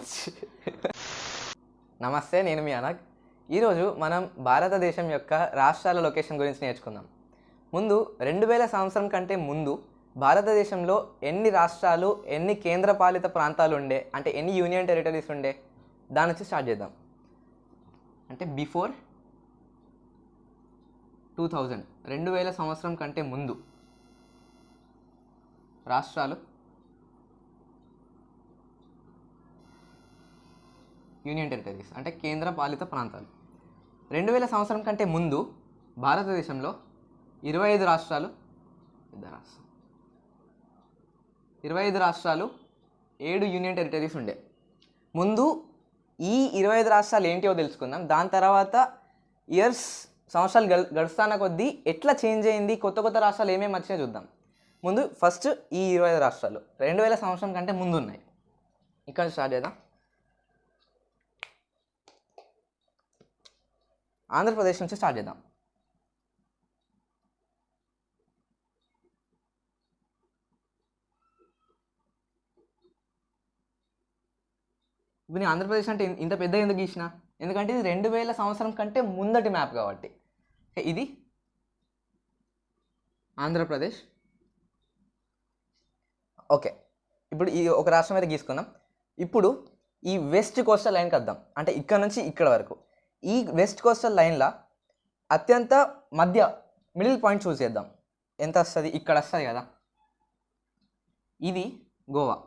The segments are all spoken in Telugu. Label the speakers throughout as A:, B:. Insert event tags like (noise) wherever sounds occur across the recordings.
A: (laughs) నమస్తే నేను మీ అనక్. ఈరోజు మనం భారతదేశం యొక్క రాష్ట్రాల లొకేషన్ గురించి నేర్చుకుందాం. ముందు రెండు వేల సంవత్సరం కంటే ముందు భారతదేశంలో ఎన్ని రాష్ట్రాలు ఎన్ని కేంద్రపాలిత ప్రాంతాలు ఉండే అంటే ఎన్ని యూనియన్ టెరిటరీస్ ఉండే దాని నుంచి స్టార్ట్ చేద్దాం. అంటే బిఫోర్ టూ థౌజండ్ రెండు వేల సంవత్సరం కంటే ముందు రాష్ట్రాలు యూనియన్ టెరిటరీస్ అంటే కేంద్ర పాలిత ప్రాంతాలు. రెండు వేల సంవత్సరం కంటే ముందు భారతదేశంలో ఇరవై ఐదు రాష్ట్రాలు పెద్ద రాష్ట్రం. ఇరవై ఐదు రాష్ట్రాలు ఏడు యూనియన్ టెరిటరీస్ ఉండే. ముందు ఈ ఇరవై ఐదు రాష్ట్రాలు ఏంటివో తెలుసుకుందాం. దాని తర్వాత ఇయర్స్ సంవత్సరాలు గడు గడుస్తాన కొద్దీ ఎట్లా చేంజ్ అయింది కొత్త కొత్త రాష్ట్రాలు ఏమేమి వచ్చినాయో చూద్దాం. ముందు ఫస్ట్ ఈ ఇరవై ఐదు రాష్ట్రాలు. రెండు వేల సంవత్సరం కంటే ముందు ఉన్నాయి. ఇక్కడ స్టార్ట్ చేద్దాం. ఆంధ్రప్రదేశ్ నుంచి స్టార్ట్ చేద్దాం. ఇప్పుడు నేను ఆంధ్రప్రదేశ్ అంటే ఇంత పెద్ద ఎందుకు గీసిన? ఎందుకంటే ఇది రెండు వేల సంవత్సరం కంటే ముందటి మ్యాప్ కాబట్టి. ఇది ఆంధ్రప్రదేశ్. ఓకే ఇప్పుడు ఈ ఒక రాష్ట్రం అయితే గీసుకుందాం. ఇప్పుడు ఈ వెస్ట్ కోస్టల్ లైన్కి వద్దాం. అంటే ఇక్కడ నుంచి ఇక్కడ వరకు. ఈ వెస్ట్ కోస్టల్ లైన్లో అత్యంత మధ్య మిడిల్ పాయింట్ చూస్ చేద్దాం. ఎంత వస్తుంది? ఇక్కడ వస్తుంది కదా. ఇది గోవా.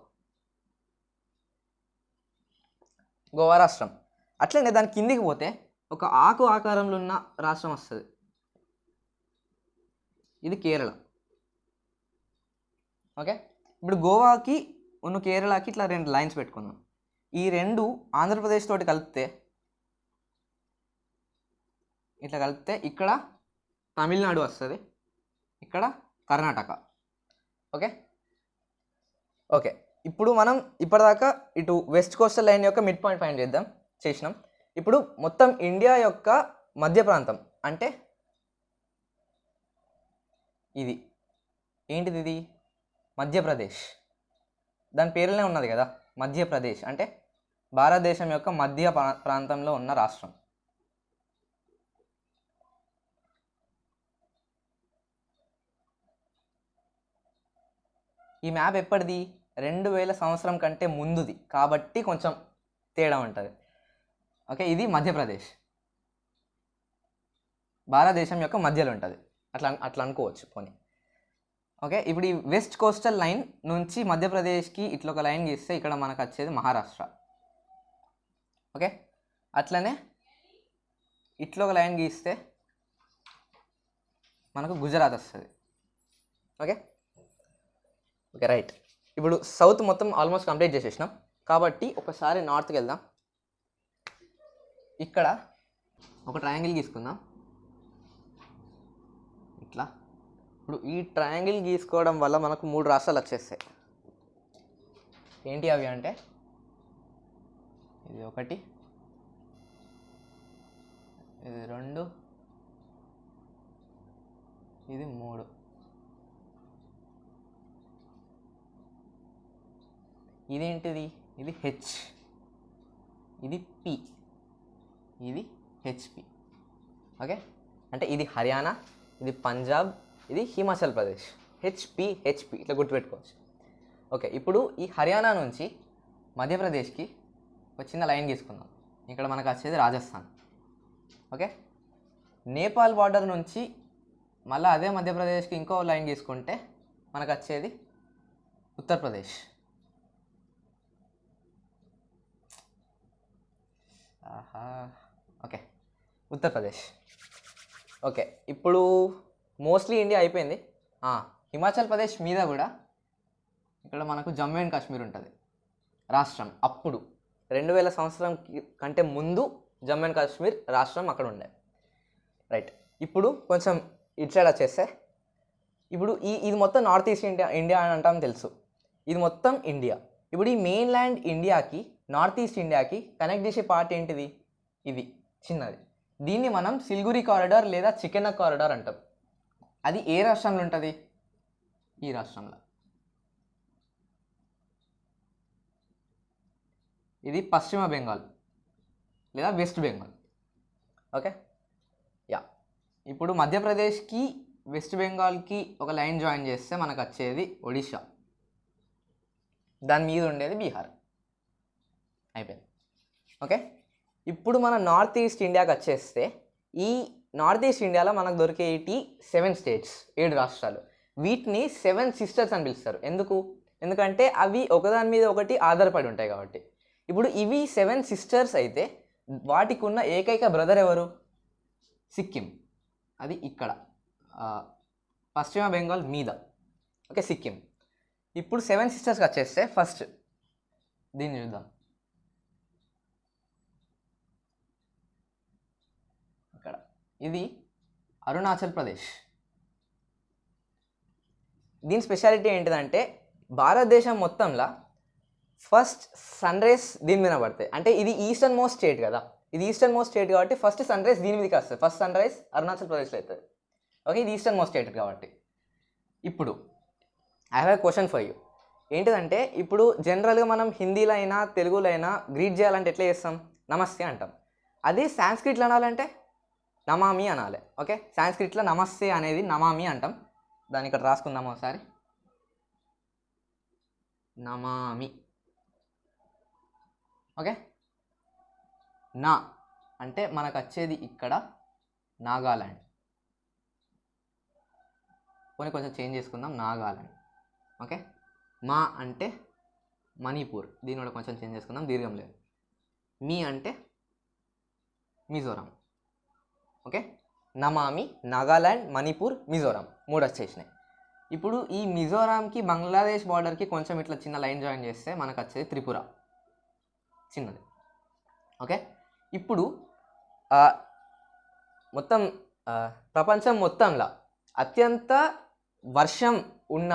A: గోవా రాష్ట్రం. అట్లనే దాని కిందికి పోతే ఒక ఆకు ఆకారంలో ఉన్న రాష్ట్రం వస్తుంది. ఇది కేరళ. ఓకే? ఇప్పుడు గోవాకి ఉన్న కేరళకి ఇట్లా రెండు లైన్స్ పెట్టుకుందాం. ఈ రెండు ఆంధ్రప్రదేశ్ తోటి కలిపితే ఇట్లా కలిపితే ఇక్కడ తమిళనాడు వస్తుంది. ఇక్కడ కర్ణాటక. ఓకే? ఓకే. ఇప్పుడు మనం ఇప్పటిదాకా ఇటు వెస్ట్ కోస్టల్ లైన్ యొక్క మిడ్ పాయింట్ ఫైండ్ చేద్దాం. చేసినాం. ఇప్పుడు మొత్తం ఇండియా యొక్క మధ్య ప్రాంతం అంటే ఇది. ఏంటిది ఇది? మధ్యప్రదేశ్. దాని పేరులోనే ఉన్నది కదా. మధ్యప్రదేశ్. అంటే భారతదేశం యొక్క మధ్య ప్రా- ప్రాంతంలో ఉన్న రాష్ట్రం. ఈ మ్యాప్ ఎప్పటిది? రెండు వేల సంవత్సరం కంటే ముందుది. కాబట్టి కొంచెం తేడా ఉంటుంది. ఓకే ఇది మధ్యప్రదేశ్. భారతదేశం యొక్క మధ్యలో ఉంటుంది. అట్లా అట్లా అనుకోవచ్చు పోనీ. ఓకే ఇప్పుడు ఈ వెస్ట్ కోస్టల్ లైన్ నుంచి మధ్యప్రదేశ్కి ఇట్లా ఒక లైన్ గీస్తే ఇక్కడ మనకు వచ్చేది మహారాష్ట్ర. ఓకే అట్లనే ఇట్లా ఒక లైన్ గీస్తే మనకు గుజరాత్ వస్తుంది. ఓకే ఓకే రైట్ ఇప్పుడు సౌత్ మొత్తం ఆల్మోస్ట్ కంప్లీట్ చేసేసినాం. కాబట్టి ఒకసారి నార్త్కి వెళ్దాం. ఇక్కడ ఒక ట్రయాంగిల్ గీసుకుందాం. ఇట్లా. ఇప్పుడు ఈ ట్రయాంగిల్ గీసుకోవడం వల్ల మనకు మూడు రాష్ట్రాలు వచ్చేస్తాయి. ఏంటి అవి అంటే? ఇది ఒకటి. ఇది రెండు. ఇది మూడు. ఇదేంటిది? ఇది హెచ్ ఇది పి ఇది హెచ్పి ఓకే? అంటే ఇది హర్యానా ఇది పంజాబ్ ఇది హిమాచల్ ప్రదేశ్. హెచ్పి హెచ్పి ఇట్లా గుర్తుపెట్టుకోవచ్చు. ఓకే ఇప్పుడు ఈ హర్యానా నుంచి మధ్యప్రదేశ్కి ఒక చిన్న లైన్ గీసుకుందాం. ఇక్కడ మనకు వచ్చేది రాజస్థాన్. ఓకే? నేపాల్ బార్డర్ నుంచి మళ్ళీ అదే మధ్యప్రదేశ్కి ఇంకో లైన్ గీసుకుంటే మనకు వచ్చేది ఉత్తరప్రదేశ్. ఓకే. ఉత్తరప్రదేశ్. ఓకే. ఇప్పుడు మోస్ట్లీ ఇండియా అయిపోయింది. హిమాచల్ ప్రదేశ్ మీద కూడా ఇక్కడ మనకు జమ్మూ అండ్ కాశ్మీర్ ఉంటుంది. రాష్ట్రం అప్పుడు. రెండు వేల సంవత్సరం కంటే ముందు జమ్మూ అండ్ కాశ్మీర్ రాష్ట్రం అక్కడ ఉండే. రైట్. ఇప్పుడు కొంచెం ఇటు సైడ్ వచ్చేస్తే ఇప్పుడు ఈ ఇది మొత్తం నార్త్ ఈస్ట్ ఇండియా ఇండియా అని అంటాం తెలుసు. ఇది మొత్తం ఇండియా. ఇప్పుడు ఈ మెయిన్ ల్యాండ్ ఇండియాకి నార్త్ ఈస్ట్ ఇండియాకి కనెక్ట్ చేసే పార్ట్ ఏంటిది? ఇది చిన్నది. దీన్ని మనం సిల్గురి కారిడార్ లేదా చికెన్ కారిడార్ అంటాం. అది ఏ రాష్ట్రంలో ఉంటుంది? ఈ రాష్ట్రంలో. ఇది పశ్చిమ బెంగాల్ లేదా వెస్ట్ బెంగాల్. ఓకే? యా. ఇప్పుడు మధ్యప్రదేశ్కి వెస్ట్ బెంగాల్కి ఒక లైన్ జాయిన్ చేస్తే మనకు వచ్చేది ఒడిషా దాని మీద ఉండేది బీహార్. అయిపోయింది. ఓకే? ఇప్పుడు మన నార్త్ ఈస్ట్ ఇండియాకి వచ్చేస్తే ఈ నార్త్ ఈస్ట్ ఇండియాలో మనకు దొరికేటి సెవెన్ స్టేట్స్ ఏడు రాష్ట్రాలు. వీటిని సెవెన్ సిస్టర్స్ అని పిలుస్తారు. ఎందుకు? ఎందుకంటే అవి ఒకదాని మీద ఒకటి ఆధారపడి ఉంటాయి కాబట్టి. ఇప్పుడు ఇవి సెవెన్ సిస్టర్స్ అయితే వాటికి ఉన్న ఏకైక బ్రదర్ ఎవరు? సిక్కిం. అది ఇక్కడ. పశ్చిమ బెంగాల్ మీద. ఓకే సిక్కిం. ఇప్పుడు సెవెన్ సిస్టర్స్కి వచ్చేస్తే ఫస్ట్ దీన్ని చూద్దాం ఇక్కడ ఇది అరుణాచల్ ప్రదేశ్. దీని స్పెషాలిటీ ఏంటిదంటే భారతదేశం మొత్తంలో ఫస్ట్ సన్ రైజ్ దీని మీద పడతాయి. అంటే ఇది ఈస్టర్న్ మోస్ట్ స్టేట్ కదా. ఇది ఈస్టర్న్ మోస్ట్ స్టేట్ కాబట్టి ఫస్ట్ సన్ రైజ్ దీని మీదకి వస్తుంది. ఫస్ట్ సన్ రైజ్ అరుణాచల్ ప్రదేశ్లో అవుతుంది. ఓకే ఇది ఈస్టర్న్ మోస్ట్ స్టేట్ కాబట్టి. ఇప్పుడు I have a question for you. ఏంటిదంటే ఇప్పుడు జనరల్గా మనం హిందీలో అయినా తెలుగులో అయినా గ్రీట్ చేయాలంటే ఎట్లా చేస్తాం? నమస్తే అంటాం. అదే సాంస్క్రిట్లో అనాలంటే నమామి అనాలి. ఓకే? సాంస్క్రిట్లో నమస్తే అనేది నమామి అంటాం. దాన్ని ఇక్కడ రాసుకుందాం ఒకసారి? నమామి. ఓకే? నా అంటే మనకు వచ్చేది ఇక్కడ నాగాలాండ్. పోనీ కొంచెం చేంజ్ చేసుకుందాం. నాగాలాండ్. ఓకే? మా అంటే మణిపూర్. దీని కూడా కొంచెం చేంజ్ చేసుకుందాం. దీర్ఘం లేదు. మీ అంటే మిజోరాం. ఓకే? నమామి నాగాలాండ్ మణిపూర్ మిజోరాం మూడు వచ్చేసినాయి. ఇప్పుడు ఈ మిజోరాంకి బంగ్లాదేశ్ బార్డర్కి కొంచెం ఇట్లా చిన్న లైన్ జాయిన్ చేస్తే మనకు వచ్చేది త్రిపుర. చిన్నది. ఓకే? ఇప్పుడు మొత్తం ప్రపంచం మొత్తంలో అత్యంత వర్షం ఉన్న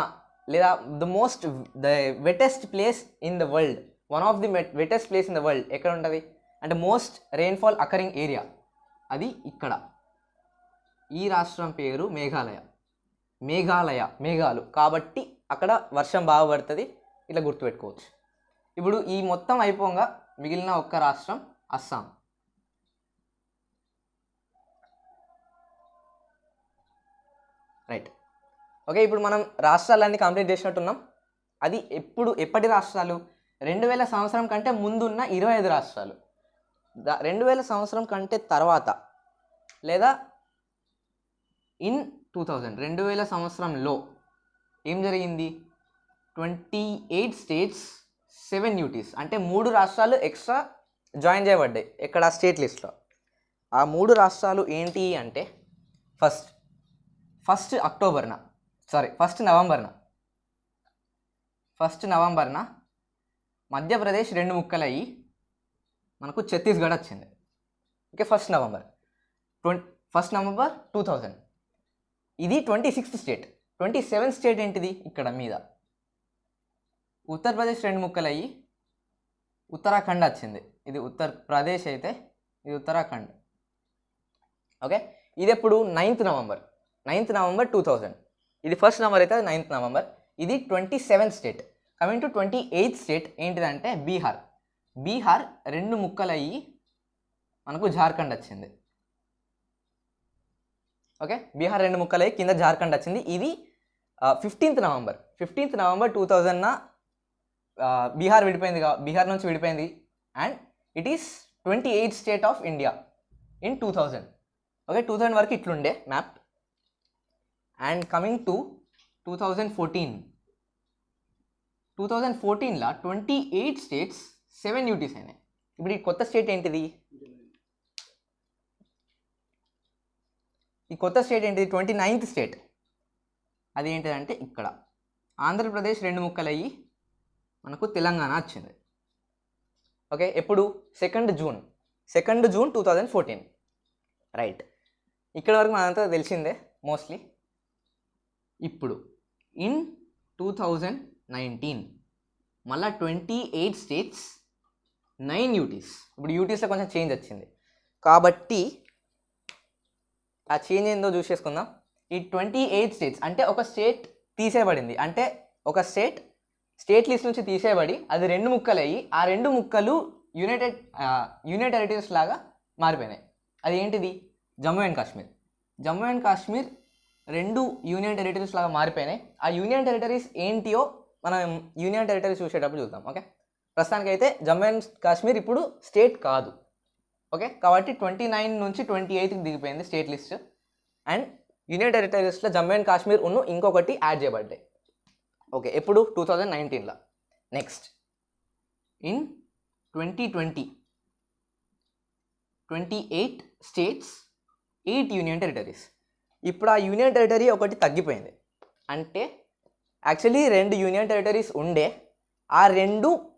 A: లేదా the most the wettest place in the world one of the wettest place in the world ఎక్కడ ఉంటుంది? అంటే మోస్ట్ రెయిన్ఫాల్ అకరింగ్ ఏరియా అది ఇక్కడ. ఈ రాష్ట్రం పేరు మేఘాలయ. మేఘాలయ మేఘాలు. కాబట్టి అక్కడ వర్షం బాగా పడుతుంది ఇట్లా గుర్తుపెట్టుకోవచ్చు. ఇప్పుడు ఈ మొత్తం అయిపోగా మిగిలిన ఒక్క రాష్ట్రం అస్సాం. రైట్. ఓకే ఇప్పుడు మనం రాష్ట్రాలన్నీ కంప్లీట్ చేసినట్టున్నాం. అది ఎప్పుడు ఎప్పటి రాష్ట్రాలు? రెండు వేల సంవత్సరం కంటే ముందున్న ఇరవై ఐదు రాష్ట్రాలు. రెండు వేల సంవత్సరం కంటే తర్వాత లేదా ఇన్ టూ థౌజండ్ రెండు వేల సంవత్సరంలో ఏం జరిగింది? Twenty eight states seven UTs అంటే మూడు రాష్ట్రాలు ఎక్స్ట్రా జాయిన్ చేయబడ్డాయి ఇక్కడ స్టేట్ లిస్ట్లో. ఆ మూడు రాష్ట్రాలు ఏంటి అంటే ఫస్ట్ ఫస్ట్ అక్టోబర్న సారీ ఫస్ట్ నవంబర్న ఫస్ట్ నవంబర్న మధ్యప్రదేశ్ రెండు ముక్కలయ్యి మనకు ఛత్తీస్గఢ్ వచ్చింది. Okay first November twenty first November two thousand ఇది twenty sixth state twenty seventh state ఏంటిది ఇక్కడ మీద? ఉత్తరప్రదేశ్ రెండు ముక్కలయ్యి ఉత్తరాఖండ్ వచ్చింది. ఇది ఉత్తరప్రదేశ్ అయితే ఇది ఉత్తరాఖండ్. ఓకే ఇది ఎప్పుడు ninth November ninth November two thousand ఇది ఫస్ట్ నవంబర్ అయితే నైన్త్ నవంబర్ ఇది twenty seventh state coming to twenty eighth state ఏంటిదంటే బీహార్. బీహార్ రెండు ముక్కలయ్యి మనకు జార్ఖండ్ వచ్చింది. ఓకే? బీహార్ రెండు ముక్కలయ్యి కింద జార్ఖండ్ వచ్చింది. ఇది fifteenth November. Fifteenth November two థౌజండ్న Bihar విడిపోయింది కా- బీహార్ నుంచి విడిపోయింది. And it is twenty eighth state of India in two thousand. Okay? Two thousand వరకు ఇట్లుండే map. And coming to two thousand fourteen. Two thousand ఫోర్టీన్లో twenty eight states seven UTs అయినాయి. ఇప్పుడు ఈ కొత్త స్టేట్ ఏంటిది? ఈ కొత్త స్టేట్ ఏంటిది? Twenty ninth state. అది ఏంటిదంటే ఇక్కడ. ఆంధ్రప్రదేశ్ రెండు ముక్కలయ్యి మనకు తెలంగాణ వచ్చింది. ఓకే ఎప్పుడు? Second June. Second June two thousand fourteen. Right. ఇక్కడ వరకు మనంతా తెలిసిందే మోస్ట్లీ. ఇప్పుడు ఇన్ టూ థౌజండ్ నైన్టీన్ మళ్ళా twenty eight states nine UTs. ఇప్పుడు యూటీస్లో కొంచెం చేంజ్ వచ్చింది. కాబట్టి ఆ చేంజ్ ఏందో చూసేసుకుందాం. ఈ ట్వంటీ ఎయిట్ స్టేట్స్ అంటే ఒక స్టేట్ తీసేయబడింది. అంటే ఒక స్టేట్ స్టేట్ లిస్ట్ నుంచి తీసేయబడి అది రెండు ముక్కలు అయ్యి ఆ రెండు ముక్కలు యునైటెడ్ యూనియన్ టెరిటరీస్ లాగా మారిపోయినాయి. అది ఏంటిది? జమ్మూ అండ్ కాశ్మీర్. జమ్మూ అండ్ కాశ్మీర్ రెండు యూనియన్ టెరిటరీస్ లాగా మారిపోయినాయి. ఆ యూనియన్ టెరిటరీస్ ఏంటియో మనం యూనియన్ టెరిటరీస్ చూసేటప్పుడు చూద్దాం ఓకే? ప్రస్తుతానికి అయితే జమ్మూ అండ్ కాశ్మీర్ ఇప్పుడు స్టేట్ కాదు. ఓకే? కాబట్టి ట్వంటీ నైన్ నుంచి ట్వంటీ ఎయిత్కి దిగిపోయింది స్టేట్ లిస్ట్. అండ్ యూనియన్ టెరిటరీస్లో జమ్మూ అండ్ కాశ్మీర్ ఉన్న ఇంకొకటి యాడ్ చేయబడ్డాయి. ఓకే ఎప్పుడు? టూ థౌజండ్ నైన్టీన్లో. Next. In twenty twenty. Twenty eight states eight union territories. ఇప్పుడు ఆ యూనియన్ టెరిటరీ ఒకటి తగ్గిపోయింది. అంటే యాక్చువల్లీ రెండు యూనియన్ టెరిటరీస్ ఉండే ఆ రెండు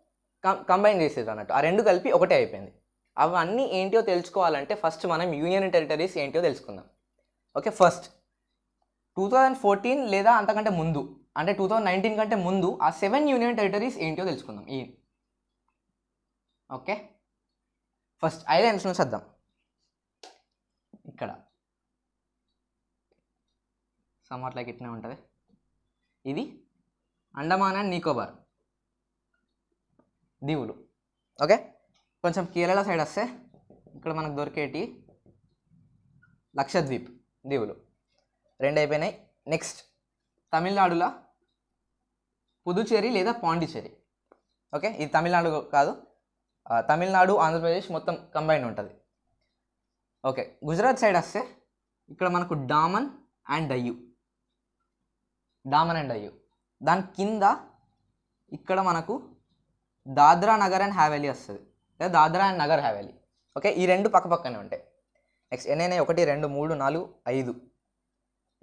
A: కంబైన్ చేసేది అన్నట్టు ఆ రెండు కలిపి ఒకటే అయిపోయింది. అవన్నీ ఏంటో తెలుసుకోవాలంటే ఫస్ట్ మనం యూనియన్ టెరిటరీస్ ఏంటో తెలుసుకుందాం. Okay first two thousand fourteen లేదా అంతకంటే ముందు అంటే టూ థౌజండ్ నైన్టీన్ కంటే ముందు ఆ సెవెన్ యూనియన్ టెరిటరీస్ ఏంటో తెలుసుకుందాం. ఈ ఓకే ఫస్ట్ ఐలాండ్స్ నుంచి వద్దాం ఇక్కడ. సమ్వాట్ లైక్ ఇట్నే ఉంటుంది. ఇది అండమాన్ అండ్ నికోబార్. దీవులు. ఓకే? కొంచెం కేరళ సైడ్ వస్తే ఇక్కడ మనకు దొరికేటి లక్షద్వీప్ దీవులు. రెండు అయిపోయినాయి. నెక్స్ట్ తమిళనాడులో పుదుచేరి లేదా పాండిచేరి ఓకే? ఇది తమిళనాడు కాదు. తమిళనాడు ఆంధ్రప్రదేశ్ మొత్తం కంబైన్ ఉంటుంది. ఓకే? గుజరాత్ సైడ్ వస్తే ఇక్కడ మనకు డామన్ అండ్ డయ్యు. డామన్ అండ్ డయ్యు. దాని కింద ఇక్కడ మనకు దాద్రా నగర్ అండ్ హ్యావెలీ వస్తుంది. లేదా దాద్రా అండ్ నగర్ హ్యావెలీ. ఓకే? ఈ రెండు పక్క పక్కనే ఉంటాయి. నెక్స్ట్ ఎన్ఐనే ఒకటి రెండు మూడు నాలుగు ఐదు.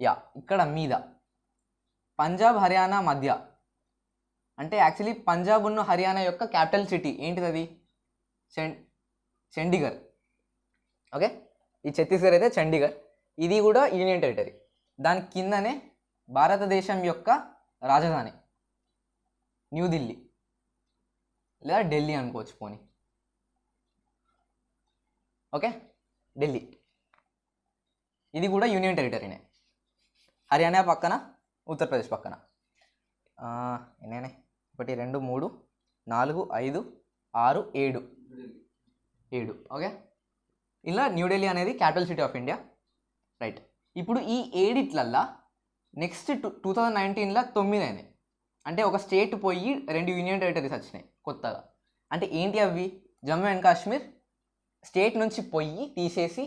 A: యా ఇక్కడ మీద. పంజాబ్ హర్యానా మధ్య. అంటే యాక్చువల్లీ పంజాబ్ ఉన్న హర్యానా యొక్క క్యాపిటల్ సిటీ ఏంటిది అది? చండీగర్. చండీగఢ్ ఓకే? ఈ ఛత్తీస్గఢ్ అయితే చండీగఢ్ ఇది కూడా యూనియన్ టెరిటరీ. దాని కిందనే భారతదేశం యొక్క రాజధాని. న్యూఢిల్లీ లేదా ఢిల్లీ అనుకోవచ్చు పోనీ. ఓకే? ఢిల్లీ. ఇది కూడా యూనియన్ టెరిటరీనే. హర్యానా పక్కన ఉత్తరప్రదేశ్ పక్కన. ఆ, ఒకటి రెండు మూడు నాలుగు ఐదు ఆరు ఏడు. ఏడు ఓకే? ఇలా న్యూఢిల్లీ అనేది capital city of India. Right. ఇప్పుడు ఈ ఏడిట్లల్లా నెక్స్ట్ టూ టూ థౌజండ్ నైన్టీన్లో తొమ్మిది అయినాయి అంటే ఒక స్టేట్ పోయి రెండు యూనియన్ టెరిటరీస్ వచ్చినాయి. కొత్తగా. అంటే ఏంటి అవి? జమ్మూ అండ్ కాశ్మీర్ స్టేట్ నుంచి పొయ్యి తీసేసి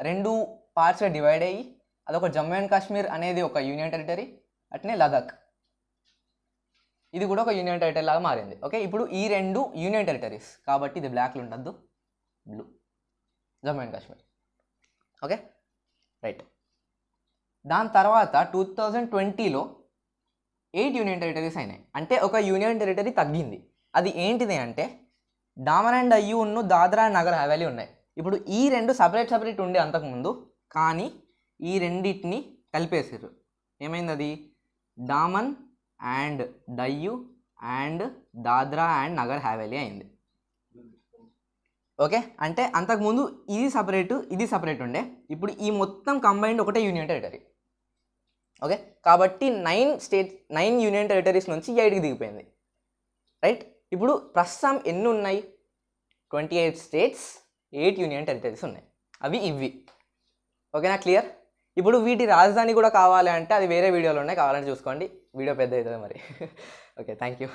A: రెండు పార్ట్స్గా డివైడ్ అయ్యి అదొక జమ్మూ అండ్ కాశ్మీర్ అనేది ఒక యూనియన్ టెరిటరీ అట్నే లదాఖ్. ఇది కూడా ఒక యూనియన్ టెరిటరీ లాగా మారింది. ఓకే? ఇప్పుడు ఈ రెండు యూనియన్ టెరిటరీస్ కాబట్టి ఇది బ్లాక్లో ఉండద్దు blue Jammu and Kashmir. Okay? Right. దాని తర్వాత టూ థౌజండ్ ట్వంటీలో ఎయిట్ యూనియన్ టెరిటరీస్ అయినాయి? అంటే ఒక యూనియన్ టెరిటరీ తగ్గింది. అది ఏంటిది అంటే డామన్ అండ్ అయ్యు ఉన్ను దాద్రా అండ్ నగర్ హవేలీ ఉన్నాయి. ఇప్పుడు ఈ రెండు సపరేట్ సపరేట్ ఉండే అంతకుముందు కానీ ఈ రెండింటిని కలిపేసారు ఏమైంది అది Daman and Diu and Dadra and Nagar Haveli అయింది. ఓకే? అంటే అంతకుముందు ఇది సపరేట్ ఇది సపరేట్ ఉండే. ఇప్పుడు ఈ మొత్తం కంబైన్డ్ ఒకటే యూనియన్ టెరిటరీ ఓకే? కాబట్టి nine state nine union territories నుంచి ఎయిట్కి దిగిపోయింది. రైట్? ఇప్పుడు ప్రస్తుతం ఎన్ని ఉన్నాయి? Twenty eight states eight union territories ఉన్నాయి. అవి ఇవి ఓకేనా? క్లియర్? ఇప్పుడు వీటి రాజధాని కూడా కావాలి అంటే అది వేరే వీడియోలో ఉన్నాయి. కావాలంటే చూసుకోండి. వీడియో పెద్ద అవుతుంది మరి. (laughs) Okay thank you